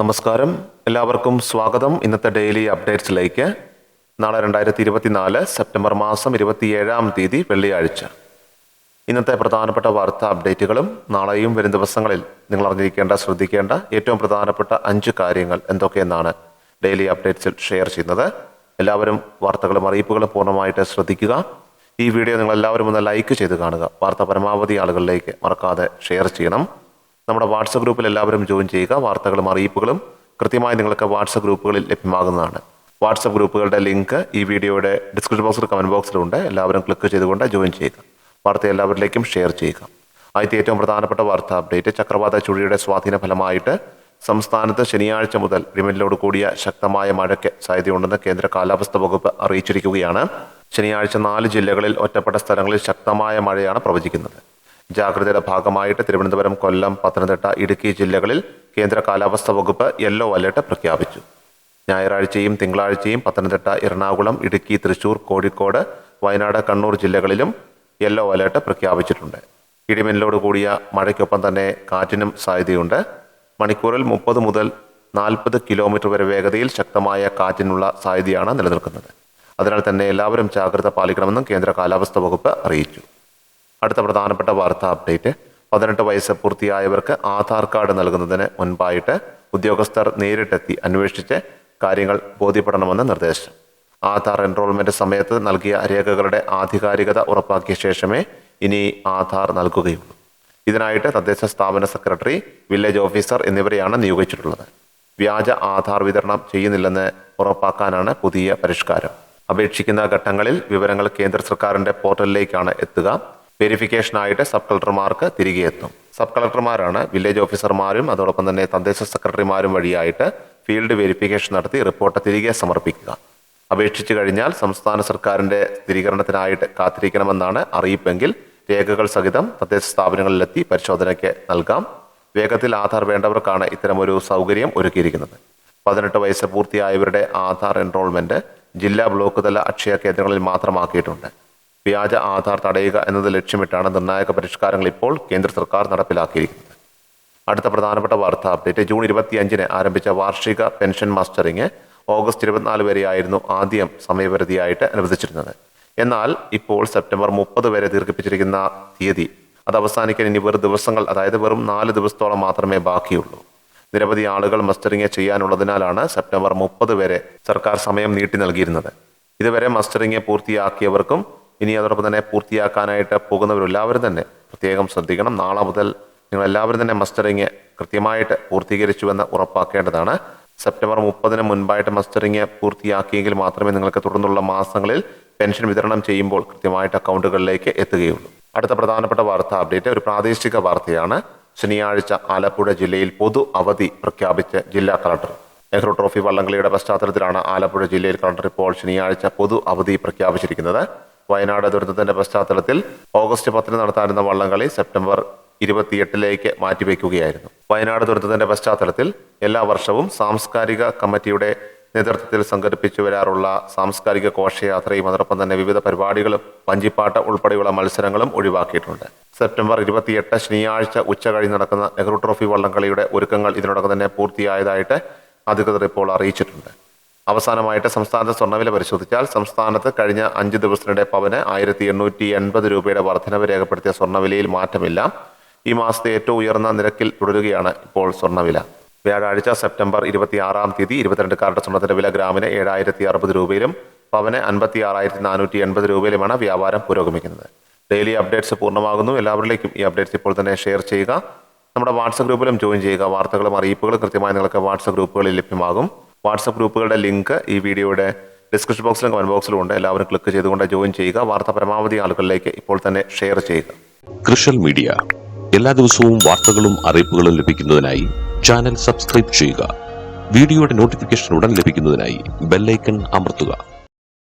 നമസ്കാരം. എല്ലാവർക്കും സ്വാഗതം. ഇന്നത്തെ ഡെയിലി അപ്ഡേറ്റ്സിലേക്ക് നാളെ രണ്ടായിരത്തി ഇരുപത്തിനാല് സെപ്റ്റംബർ മാസം ഇരുപത്തിയേഴാം തീയതി വെള്ളിയാഴ്ച. ഇന്നത്തെ പ്രധാനപ്പെട്ട വാർത്താ അപ്ഡേറ്റുകളും നാളെയും വരും ദിവസങ്ങളിൽ നിങ്ങൾ അറിഞ്ഞിരിക്കേണ്ട ശ്രദ്ധിക്കേണ്ട ഏറ്റവും പ്രധാനപ്പെട്ട അഞ്ച് കാര്യങ്ങൾ എന്തൊക്കെയെന്നാണ് ഡെയിലി അപ്ഡേറ്റ്സിൽ ഷെയർ ചെയ്യുന്നത്. എല്ലാവരും വാർത്തകളും അറിയിപ്പുകളും പൂർണമായിട്ട് ശ്രദ്ധിക്കുക. ഈ വീഡിയോ നിങ്ങൾ എല്ലാവരും ഒന്ന് ലൈക്ക് ചെയ്ത് കാണുക. വാർത്ത പരമാവധി ആളുകളിലേക്ക് മറക്കാതെ ഷെയർ ചെയ്യണം. നമ്മുടെ വാട്സപ്പ് ഗ്രൂപ്പിൽ എല്ലാവരും ജോയിൻ ചെയ്യുക. വാർത്തകളും അറിയിപ്പുകളും കൃത്യമായി നിങ്ങൾക്ക് വാട്സപ്പ് ഗ്രൂപ്പുകളിൽ ലഭ്യമാകുന്നതാണ്. വാട്സപ്പ് ഗ്രൂപ്പുകളുടെ ലിങ്ക് ഈ വീഡിയോയുടെ ഡിസ്ക്രിപ്ഷൻ ബോക്സിൽ കമന്റ് ബോക്സിലുണ്ട്. എല്ലാവരും ക്ലിക്ക് ചെയ്തുകൊണ്ട് ജോയിൻ ചെയ്യുക. വാർത്ത എല്ലാവരിലേക്കും ഷെയർ ചെയ്യുക. ആദ്യത്തെ ഏറ്റവും പ്രധാനപ്പെട്ട വാർത്താ അപ്ഡേറ്റ് ചക്രവാത ചുഴിയുടെ സ്വാധീന ഫലമായിട്ട് സംസ്ഥാനത്ത് ശനിയാഴ്ച മുതൽ ഇടിമിന്നലോട് കൂടിയ ശക്തമായ മഴയ്ക്ക് സാധ്യതയുണ്ടെന്ന് കേന്ദ്ര കാലാവസ്ഥാ വകുപ്പ് അറിയിച്ചിരിക്കുകയാണ്. ശനിയാഴ്ച നാല് ജില്ലകളിൽ ഒറ്റപ്പെട്ട സ്ഥലങ്ങളിൽ ശക്തമായ മഴയാണ് പ്രവചിക്കുന്നത്. ജാഗ്രതയുടെ ഭാഗമായിട്ട് തിരുവനന്തപുരം കൊല്ലം പത്തനംതിട്ട ഇടുക്കി ജില്ലകളിൽ കേന്ദ്ര കാലാവസ്ഥാ വകുപ്പ് യെല്ലോ അലേർട്ട് പ്രഖ്യാപിച്ചു. ഞായറാഴ്ചയും തിങ്കളാഴ്ചയും പത്തനംതിട്ട എറണാകുളം ഇടുക്കി തൃശൂർ കോഴിക്കോട് വയനാട് കണ്ണൂർ ജില്ലകളിലും യെല്ലോ അലേർട്ട് പ്രഖ്യാപിച്ചിട്ടുണ്ട്. ഇടിമിന്നലോട് കൂടിയ മഴയ്ക്കൊപ്പം തന്നെ കാറ്റിനും സാധ്യതയുണ്ട്. മണിക്കൂറിൽ മുപ്പത് മുതൽ നാൽപ്പത് കിലോമീറ്റർ വരെ വേഗതയിൽ ശക്തമായ കാറ്റിനുള്ള സാധ്യതയാണ് നിലനിൽക്കുന്നത്. അതിനാൽ തന്നെ എല്ലാവരും ജാഗ്രത പാലിക്കണമെന്നും കേന്ദ്ര കാലാവസ്ഥാ വകുപ്പ് അറിയിച്ചു. അടുത്ത പ്രധാനപ്പെട്ട വാർത്താ അപ്ഡേറ്റ്. പതിനെട്ട് വയസ്സ് പൂർത്തിയായവർക്ക് ആധാർ കാർഡ് നൽകുന്നതിന് മുൻപായിട്ട് ഉദ്യോഗസ്ഥർ നേരിട്ടെത്തി അന്വേഷിച്ച് കാര്യങ്ങൾ ബോധ്യപ്പെടണമെന്ന് നിർദ്ദേശം. ആധാർ എൻറോൾമെന്റ് സമയത്ത് നൽകിയ രേഖകളുടെ ആധികാരികത ഉറപ്പാക്കിയ ശേഷമേ ഇനി ആധാർ നൽകുകയുള്ളൂ. ഇതിനായിട്ട് തദ്ദേശ സ്ഥാപന സെക്രട്ടറി വില്ലേജ് ഓഫീസർ എന്നിവരെയാണ് നിയോഗിച്ചിട്ടുള്ളത്. വ്യാജ ആധാർ വിതരണം ചെയ്യുന്നില്ലെന്ന് ഉറപ്പാക്കാനാണ് പുതിയ പരിഷ്കാരം. അപേക്ഷിക്കുന്ന ഘട്ടങ്ങളിൽ വിവരങ്ങൾ കേന്ദ്ര സർക്കാരിന്റെ പോർട്ടലിലേക്കാണ് എത്തുക. വെരിഫിക്കേഷനായിട്ട് സബ് കളക്ടർമാർക്ക് തിരികെ എത്തും. സബ് കളക്ടർമാരാണ് വില്ലേജ് ഓഫീസർമാരും അതോടൊപ്പം തന്നെ തദ്ദേശ സെക്രട്ടറിമാരും വഴിയായിട്ട് ഫീൽഡ് വെരിഫിക്കേഷൻ നടത്തി റിപ്പോർട്ട് തിരികെ സമർപ്പിക്കുക. അപേക്ഷിച്ചു കഴിഞ്ഞാൽ സംസ്ഥാന സർക്കാരിന്റെ സ്ഥിരീകരണത്തിനായിട്ട് കാത്തിരിക്കണമെന്നാണ് അറിയിപ്പെങ്കിൽ രേഖകൾ സഹിതം തദ്ദേശ സ്ഥാപനങ്ങളിലെത്തി പരിശോധനയ്ക്ക് നൽകാം. വേഗത്തിൽ ആധാർ വേണ്ടവർക്കാണ് ഇത്തരമൊരു സൗകര്യം ഒരുക്കിയിരിക്കുന്നത്. പതിനെട്ട് വയസ്സ് പൂർത്തിയായവരുടെ ആധാർ എൻറോൾമെന്റ് ജില്ലാ ബ്ലോക്ക് തല അക്ഷയ കേന്ദ്രങ്ങളിൽ മാത്രമാക്കിയിട്ടുണ്ട്. വ്യാജ ആധാർ തടയുക എന്നത് ലക്ഷ്യമിട്ടാണ് നിർണായക പരിഷ്കാരങ്ങൾ ഇപ്പോൾ കേന്ദ്ര സർക്കാർ നടപ്പിലാക്കിയിരിക്കുന്നത്. അടുത്ത പ്രധാനപ്പെട്ട വാർത്താ അപ്ഡേറ്റ് ജൂൺ ഇരുപത്തിയഞ്ചിന് ആരംഭിച്ച വാർഷിക പെൻഷൻ മാസ്റ്ററിങ് ഓഗസ്റ്റ് ഇരുപത്തിനാല് വരെയായിരുന്നു ആദ്യം സമയപരിധിയായിട്ട് അനുവദിച്ചിരുന്നത്. എന്നാൽ ഇപ്പോൾ സെപ്റ്റംബർ മുപ്പത് വരെ ദീർഘിപ്പിച്ചിരിക്കുന്ന തീയതി അത് അവസാനിക്കാൻ ഇനി വെറും ദിവസങ്ങൾ അതായത് വെറും നാല് ദിവസത്തോളം മാത്രമേ ബാക്കിയുള്ളൂ. നിരവധി ആളുകൾ മസ്റ്ററിംഗ് ചെയ്യാനുള്ളതിനാലാണ് സെപ്റ്റംബർ മുപ്പത് വരെ സർക്കാർ സമയം നീട്ടി നൽകിയിരുന്നത്. ഇതുവരെ മസ്റ്ററിംഗ് പൂർത്തിയാക്കിയവർക്കും ഇനി അതോടൊപ്പം തന്നെ പൂർത്തിയാക്കാനായിട്ട് പോകുന്നവരെല്ലാവരും തന്നെ പ്രത്യേകം ശ്രദ്ധിക്കണം. നാളെ മുതൽ നിങ്ങൾ എല്ലാവരും തന്നെ മസ്റ്ററിങ് കൃത്യമായിട്ട് പൂർത്തീകരിച്ചുവെന്ന് ഉറപ്പാക്കേണ്ടതാണ്. സെപ്റ്റംബർ മുപ്പതിന് മുൻപായിട്ട് മസ്റ്ററിങ് പൂർത്തിയാക്കിയെങ്കിൽ മാത്രമേ നിങ്ങൾക്ക് തുടർന്നുള്ള മാസങ്ങളിൽ പെൻഷൻ വിതരണം ചെയ്യുമ്പോൾ കൃത്യമായിട്ട് അക്കൗണ്ടുകളിലേക്ക് എത്തുകയുള്ളൂ. അടുത്ത പ്രധാനപ്പെട്ട വാർത്താ അപ്ഡേറ്റ് ഒരു പ്രാദേശിക വാർത്തയാണ്. ശനിയാഴ്ച ആലപ്പുഴ ജില്ലയിൽ പൊതു അവധി പ്രഖ്യാപിച്ച് ജില്ലാ കളക്ടർ നെഹ്റു ട്രോഫി വള്ളംകളിയുടെ പശ്ചാത്തലത്തിലാണ് ആലപ്പുഴ ജില്ലയിൽ കളക്ടർ ഇപ്പോൾ ശനിയാഴ്ച പൊതു അവധി പ്രഖ്യാപിച്ചിരിക്കുന്നത്. വയനാട് ദുരന്തത്തിന്റെ പശ്ചാത്തലത്തിൽ ഓഗസ്റ്റ് പത്തിന് നടത്താനിരുന്ന വള്ളംകളി സെപ്റ്റംബർ ഇരുപത്തിയെട്ടിലേക്ക് മാറ്റിവെക്കുകയായിരുന്നു. വയനാട് ദുരന്തത്തിന്റെ പശ്ചാത്തലത്തിൽ എല്ലാ വർഷവും സാംസ്കാരിക കമ്മിറ്റിയുടെ നേതൃത്വത്തിൽ സംഘടിപ്പിച്ചു വരാറുള്ള സാംസ്കാരിക ഘോഷയാത്രയും അതോടൊപ്പം തന്നെ വിവിധ പരിപാടികളും വഞ്ചിപ്പാട്ട് ഉൾപ്പെടെയുള്ള മത്സരങ്ങളും ഒഴിവാക്കിയിട്ടുണ്ട്. സെപ്റ്റംബർ ഇരുപത്തിയെട്ട് ശനിയാഴ്ച ഉച്ച കഴിഞ്ഞ് നടക്കുന്ന നെഹ്റു ട്രോഫി വള്ളംകളിയുടെ ഒരുക്കങ്ങൾ ഇതിനോടകം തന്നെ പൂർത്തിയായതായിട്ട് അധികൃതർ ഇപ്പോൾ അറിയിച്ചിട്ടുണ്ട്. അവസാനമായിട്ട് സംസ്ഥാനത്തെ സ്വർണവില പരിശോധിച്ചാൽ സംസ്ഥാനത്ത് കഴിഞ്ഞ അഞ്ച് ദിവസത്തിനിടെ പവന് ആയിരത്തി എണ്ണൂറ്റി എൺപത് രൂപയുടെ വർധനവ് രേഖപ്പെടുത്തിയ സ്വർണവിലയിൽ മാറ്റമില്ല. ഈ മാസത്തെ ഏറ്റവും ഉയർന്ന നിരക്കിൽ തുടരുകയാണ് ഇപ്പോൾ സ്വർണവില. വ്യാഴാഴ്ച സെപ്റ്റംബർ ഇരുപത്തി ആറാം തീയതി ഇരുപത്തിരണ്ട് കാരുടെ സ്വർണത്തിന്റെ വില ഗ്രാമിന് ഏഴായിരത്തി അറുപത് രൂപയിലും പവന് അൻപത്തി ആറായിരത്തി നാനൂറ്റി എൺപത് രൂപയിലുമാണ് വ്യാപാരം പുരോഗമിക്കുന്നത്. ഡെയിലി അപ്ഡേറ്റ്സ് പൂർണമാകുന്നു. എല്ലാവരിലേക്കും ഈ അപ്ഡേറ്റ്സ് ഇപ്പോൾ തന്നെ ഷെയർ ചെയ്യുക. നമ്മുടെ വാട്സപ്പ് ഗ്രൂപ്പിലും ജോയിൻ ചെയ്യുക. വാർത്തകളും അറിയിപ്പുകളും കൃത്യമായി നിങ്ങൾക്ക് വാട്സപ്പ് ഗ്രൂപ്പുകളിൽ ലഭ്യമാകും. വാട്സപ്പ് ഗ്രൂപ്പുകളുടെ ലിങ്ക് ഈ വീഡിയോയുടെ ഡിസ്ക്രിപ്ഷൻ ബോക്സിലും കമന്റ് ബോക്സിലും ഉണ്ട്. എല്ലാവരും ക്ലിക്ക് ചെയ്തുകൊണ്ട് ജോയിൻ ചെയ്യുക. വാർത്ത പരമാവധി ആളുകളിലേക്ക് ഇപ്പോൾ തന്നെ ഷെയർ ചെയ്യുക. കൃഷൽ മീഡിയ. എല്ലാ ദിവസവും വാർത്തകളും അറിയിപ്പുകളും ലഭിക്കുന്നതിനായി ചാനൽ സബ്സ്ക്രൈബ് ചെയ്യുക. വീഡിയോയുടെ നോട്ടിഫിക്കേഷൻ ഉടൻ ലഭിക്കുന്നതിനായി ബെല്ലൈക്കൺ അമർത്തുക.